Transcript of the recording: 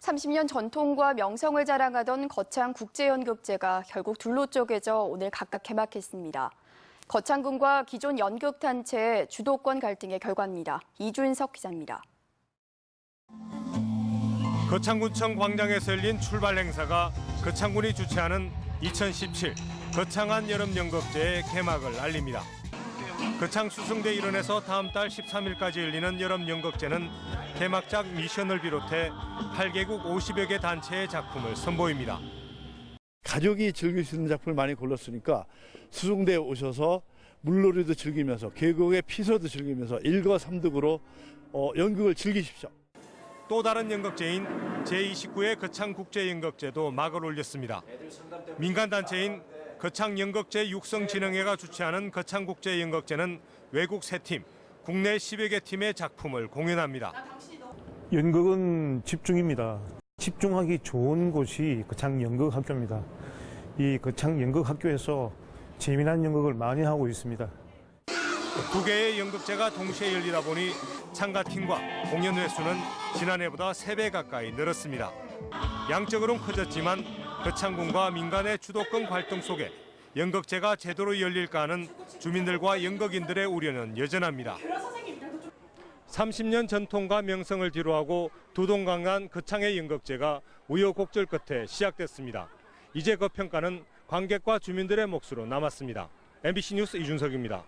30년 전통과 명성을 자랑하던 거창 국제연극제가 결국 둘로 쪼개져 오늘 각각 개막했습니다. 거창군과 기존 연극단체의 주도권 갈등의 결과입니다. 이준석 기자입니다. 거창군청 광장에서 열린 출발 행사가 거창군이 주최하는 2017 거창한 여름연극제의 개막을 알립니다. 거창 수성대 일원에서 다음 달 13일까지 열리는 여름 연극제는 개막작 미션을 비롯해 8개국 50여 개 단체의 작품을 선보입니다. 가족이 즐길 수 있는 작품을 많이 골랐으니까 수송대에 오셔서 물놀이도 즐기면서 계곡의 피서도 즐기면서 일거삼득으로 어, 연극을 즐기십시오. 또 다른 연극제인 제29회 거창국제연극제도 막을 올렸습니다. 민간단체인 거창연극제 육성진흥회가 주최하는 거창국제연극제는 외국 3팀, 국내 10여 개 팀의 작품을 공연합니다. 연극은 집중입니다. 집중하기 좋은 곳이 거창 연극학교입니다. 이 거창 연극학교에서 재미난 연극을 많이 하고 있습니다. 두 개의 연극제가 동시에 열리다 보니 참가팀과 공연 횟수는 지난해보다 3배 가까이 늘었습니다. 양적으로는 커졌지만 거창군과 민간의 주도권 활동 속에 연극제가 제대로 열릴까 하는 주민들과 연극인들의 우려는 여전합니다. 30년 전통과 명성을 뒤로하고 두동강한 거창의 연극제가 우여곡절 끝에 시작됐습니다. 이제 그 평가는 관객과 주민들의 몫으로 남았습니다. MBC 뉴스 이준석입니다.